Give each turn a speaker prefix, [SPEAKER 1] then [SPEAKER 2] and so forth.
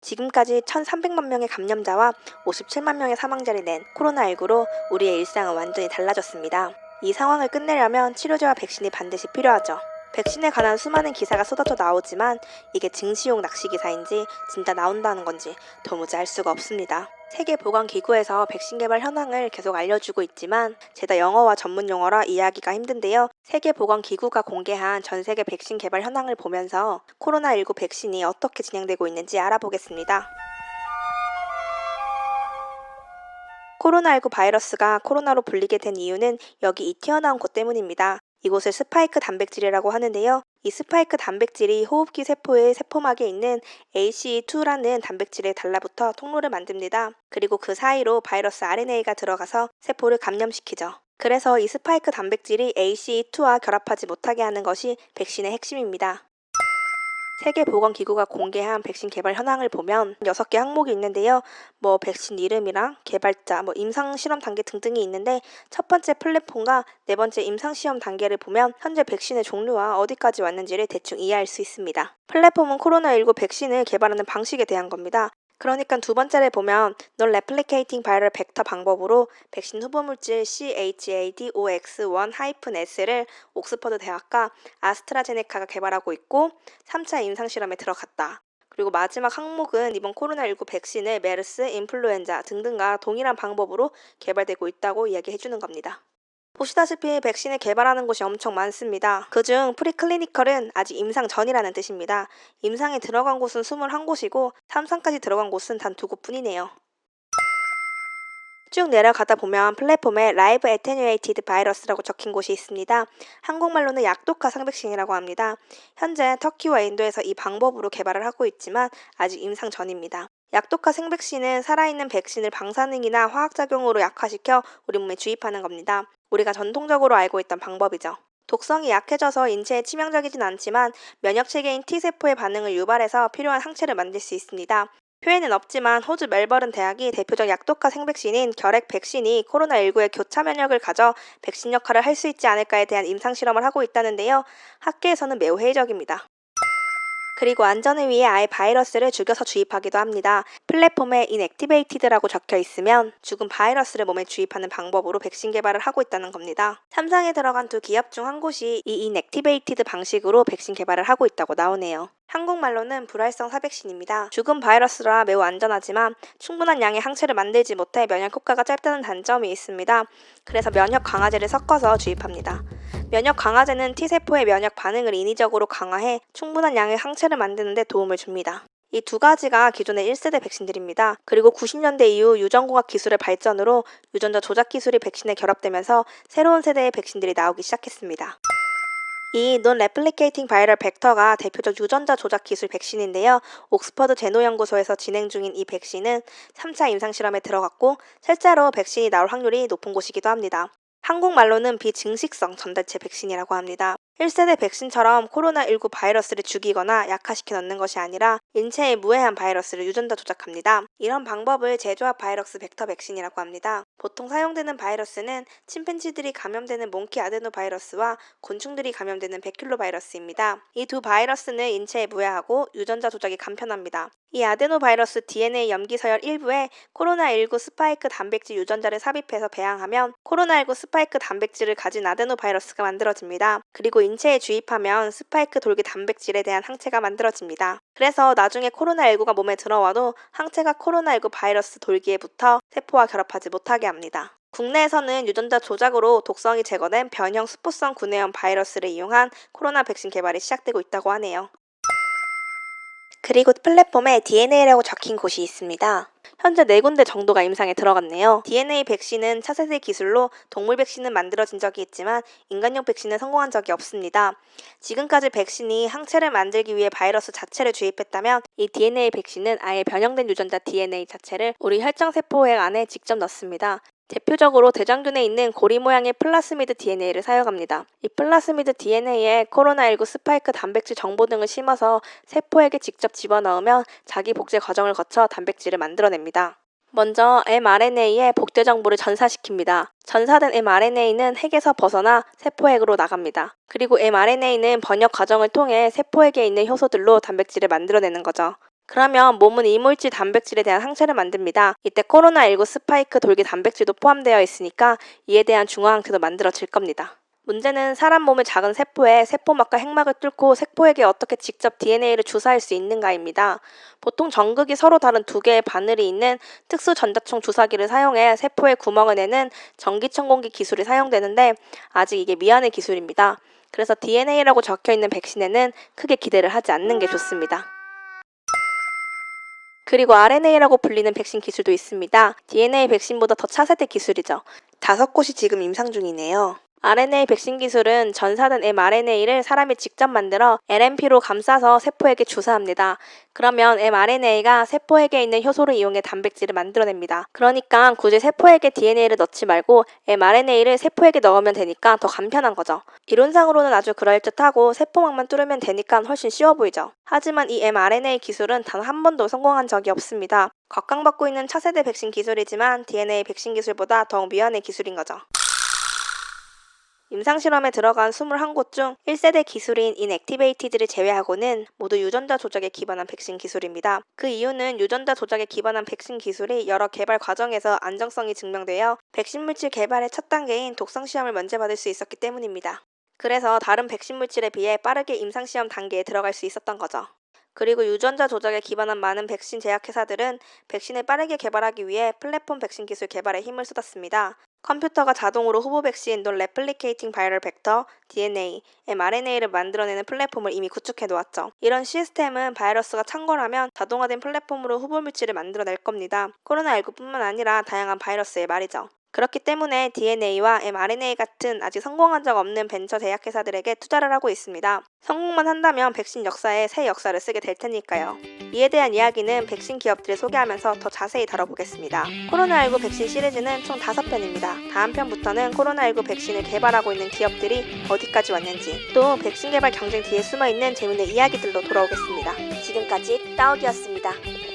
[SPEAKER 1] 지금까지 1,300만 명의 감염자와 57만 명의 사망자를 낸 코로나19로 우리의 일상은 완전히 달라졌습니다. 이 상황을 끝내려면 치료제와 백신이 반드시 필요하죠. 백신에 관한 수많은 기사가 쏟아져 나오지만 이게 증시용 낚시 기사인지 진짜 나온다는 건지 도무지 알 수가 없습니다. 세계보건기구에서 백신 개발 현황을 계속 알려주고 있지만 제다 영어와 전문 용어라 이해하기가 힘든데요. 세계보건기구가 공개한 전 세계 백신 개발 현황을 보면서 코로나19 백신이 어떻게 진행되고 있는지 알아보겠습니다. 코로나19 바이러스가 코로나로 불리게 된 이유는 여기 이 튀어나온 곳 때문입니다. 이곳을 스파이크 단백질이라고 하는데요. 이 스파이크 단백질이 호흡기 세포의 세포막에 있는 ACE2라는 단백질에 달라붙어 통로를 만듭니다. 그리고 그 사이로 바이러스 RNA가 들어가서 세포를 감염시키죠. 그래서 이 스파이크 단백질이 ACE2와 결합하지 못하게 하는 것이 백신의 핵심입니다. 세계보건기구가 공개한 백신 개발 현황을 보면 6개 항목이 있는데요. 뭐 백신 이름이랑 개발자, 뭐 임상 실험 단계 등등이 있는데 첫 번째 플랫폼과 네 번째 임상 시험 단계를 보면 현재 백신의 종류와 어디까지 왔는지를 대충 이해할 수 있습니다. 플랫폼은 코로나19 백신을 개발하는 방식에 대한 겁니다. 그러니까 두 번째를 보면 Non-Replicating Viral Vector 방법으로 백신 후보 물질 CHADOX1-S를 옥스퍼드 대학과 아스트라제네카가 개발하고 있고 3차 임상 실험에 들어갔다. 그리고 마지막 항목은 이번 코로나19 백신을 메르스, 인플루엔자 등등과 동일한 방법으로 개발되고 있다고 이야기해 주는 겁니다. 보시다시피 백신을 개발하는 곳이 엄청 많습니다. 그중 프리클리니컬은 아직 임상 전이라는 뜻입니다. 임상에 들어간 곳은 21곳이고 3상까지 들어간 곳은 단 두 곳뿐이네요. 쭉 내려가다 보면 플랫폼에 라이브 에테뉴에이티드 바이러스라고 적힌 곳이 있습니다. 한국말로는 약독화 상백신이라고 합니다. 현재 터키와 인도에서 이 방법으로 개발을 하고 있지만 아직 임상 전입니다. 약독화 생백신은 살아있는 백신을 방사능이나 화학작용으로 약화시켜 우리 몸에 주입하는 겁니다. 우리가 전통적으로 알고 있던 방법이죠. 독성이 약해져서 인체에 치명적이진 않지만 면역 체계인 T세포의 반응을 유발해서 필요한 항체를 만들 수 있습니다. 표에는 없지만 호주 멜버른 대학이 대표적 약독화 생백신인 결핵 백신이 코로나19의 교차 면역을 가져 백신 역할을 할 수 있지 않을까에 대한 임상 실험을 하고 있다는데요. 학계에서는 매우 회의적입니다. 그리고 안전을 위해 아예 바이러스를 죽여서 주입하기도 합니다. 플랫폼에 inactivated라고 적혀 있으면 죽은 바이러스를 몸에 주입하는 방법으로 백신 개발을 하고 있다는 겁니다. 삼상에 들어간 두 기업 중 한 곳이 이 inactivated 방식으로 백신 개발을 하고 있다고 나오네요. 한국말로는 불활성 사백신입니다. 죽은 바이러스라 매우 안전하지만 충분한 양의 항체를 만들지 못해 면역 효과가 짧다는 단점이 있습니다. 그래서 면역 강화제를 섞어서 주입합니다. 면역 강화제는 T세포의 면역 반응을 인위적으로 강화해 충분한 양의 항체를 만드는 데 도움을 줍니다. 이 두 가지가 기존의 1세대 백신들입니다. 그리고 90년대 이후 유전공학 기술의 발전으로 유전자 조작 기술이 백신에 결합되면서 새로운 세대의 백신들이 나오기 시작했습니다. 이 Non-Replicating Viral Vector가 대표적 유전자 조작 기술 백신인데요. 옥스퍼드 제노 연구소에서 진행 중인 이 백신은 3차 임상 실험에 들어갔고 실제로 백신이 나올 확률이 높은 곳이기도 합니다. 한국말로는 비증식성 전달체 백신이라고 합니다. 1세대 백신처럼 코로나19 바이러스를 죽이거나 약화시켜 넣는 것이 아니라 인체에 무해한 바이러스를 유전자 조작합니다. 이런 방법을 제조합 바이러스 벡터 백신이라고 합니다. 보통 사용되는 바이러스는 침팬지들이 감염되는 몽키 아데노 바이러스와 곤충들이 감염되는 베큘로 바이러스입니다. 이 두 바이러스는 인체에 무해하고 유전자 조작이 간편합니다. 이 아데노 바이러스 DNA 염기 서열 일부에 코로나19 스파이크 단백질 유전자를 삽입해서 배양하면 코로나19 스파이크 단백질을 가진 아데노 바이러스가 만들어집니다. 그리고 인체에 주입하면 스파이크 돌기 단백질에 대한 항체가 만들어집니다. 그래서 나중에 코로나19가 몸에 들어와도 항체가 코로나19 바이러스 돌기에 붙어 세포와 결합하지 못하게 합니다. 국내에서는 유전자 조작으로 독성이 제거된 변형 스포성 구내염 바이러스를 이용한 코로나 백신 개발이 시작되고 있다고 하네요. 그리고 플랫폼에 DNA라고 적힌 곳이 있습니다. 현재 네 군데 정도가 임상에 들어갔네요. DNA 백신은 차세대 기술로 동물 백신은 만들어진 적이 있지만 인간용 백신은 성공한 적이 없습니다. 지금까지 백신이 항체를 만들기 위해 바이러스 자체를 주입했다면 이 DNA 백신은 아예 변형된 유전자 DNA 자체를 우리 혈장 세포액 안에 직접 넣습니다. 대표적으로 대장균에 있는 고리 모양의 플라스미드 DNA를 사용합니다. 이 플라스미드 DNA에 코로나19 스파이크 단백질 정보 등을 심어서 세포에게 직접 집어넣으면 자기 복제 과정을 거쳐 단백질을 만들어냅니다. 먼저 mRNA에 복제 정보를 전사시킵니다. 전사된 mRNA는 핵에서 벗어나 세포핵으로 나갑니다. 그리고 mRNA는 번역 과정을 통해 세포핵에 있는 효소들로 단백질을 만들어내는 거죠. 그러면 몸은 이물질 단백질에 대한 항체를 만듭니다. 이때 코로나19 스파이크 돌기 단백질도 포함되어 있으니까 이에 대한 중화항체도 만들어질 겁니다. 문제는 사람 몸의 작은 세포에 세포막과 핵막을 뚫고 세포에게 어떻게 직접 DNA를 주사할 수 있는가입니다. 보통 전극이 서로 다른 두 개의 바늘이 있는 특수 전자총 주사기를 사용해 세포의 구멍을 내는 전기천공기 기술이 사용되는데 아직 이게 미완의 기술입니다. 그래서 DNA라고 적혀 있는 백신에는 크게 기대를 하지 않는 게 좋습니다. 그리고 RNA라고 불리는 백신 기술도 있습니다. DNA 백신보다 더 차세대 기술이죠. 다섯 곳이 지금 임상 중이네요. RNA 백신 기술은 전사된 mRNA를 사람이 직접 만들어 LNP로 감싸서 세포에게 주사합니다. 그러면 mRNA가 세포에게 있는 효소를 이용해 단백질을 만들어냅니다. 그러니까 굳이 세포에게 DNA를 넣지 말고 mRNA를 세포에게 넣으면 되니까 더 간편한 거죠. 이론상으로는 아주 그럴듯하고 세포막만 뚫으면 되니까 훨씬 쉬워 보이죠. 하지만 이 mRNA 기술은 단 한 번도 성공한 적이 없습니다. 곽강받고 있는 차세대 백신 기술이지만 DNA 백신 기술보다 더욱 미완의 기술인 거죠. 임상실험에 들어간 21곳 중 1세대 기술인 인액티베이티드를 제외하고는 모두 유전자 조작에 기반한 백신 기술입니다. 그 이유는 유전자 조작에 기반한 백신 기술이 여러 개발 과정에서 안정성이 증명되어 백신 물질 개발의 첫 단계인 독성 시험을 면제받을 수 있었기 때문입니다. 그래서 다른 백신 물질에 비해 빠르게 임상시험 단계에 들어갈 수 있었던 거죠. 그리고 유전자 조작에 기반한 많은 백신 제약회사들은 백신을 빠르게 개발하기 위해 플랫폼 백신 기술 개발에 힘을 쏟았습니다. 컴퓨터가 자동으로 후보 백신, 논 레플리케이팅 바이럴 벡터, DNA, mRNA를 만들어내는 플랫폼을 이미 구축해 놓았죠. 이런 시스템은 바이러스가 창궐하면 자동화된 플랫폼으로 후보 물질을 만들어낼 겁니다. 코로나19뿐만 아니라 다양한 바이러스의 말이죠. 그렇기 때문에 DNA와 mRNA 같은 아직 성공한 적 없는 벤처 제약회사들에게 투자를 하고 있습니다. 성공만 한다면 백신 역사에 새 역사를 쓰게 될 테니까요. 이에 대한 이야기는 백신 기업들을 소개하면서 더 자세히 다뤄보겠습니다. 코로나19 백신 시리즈는 총 5편입니다. 다음 편부터는 코로나19 백신을 개발하고 있는 기업들이 어디까지 왔는지, 또 백신 개발 경쟁 뒤에 숨어 있는 재밌는 이야기들로 돌아오겠습니다. 지금까지 따옥이었습니다.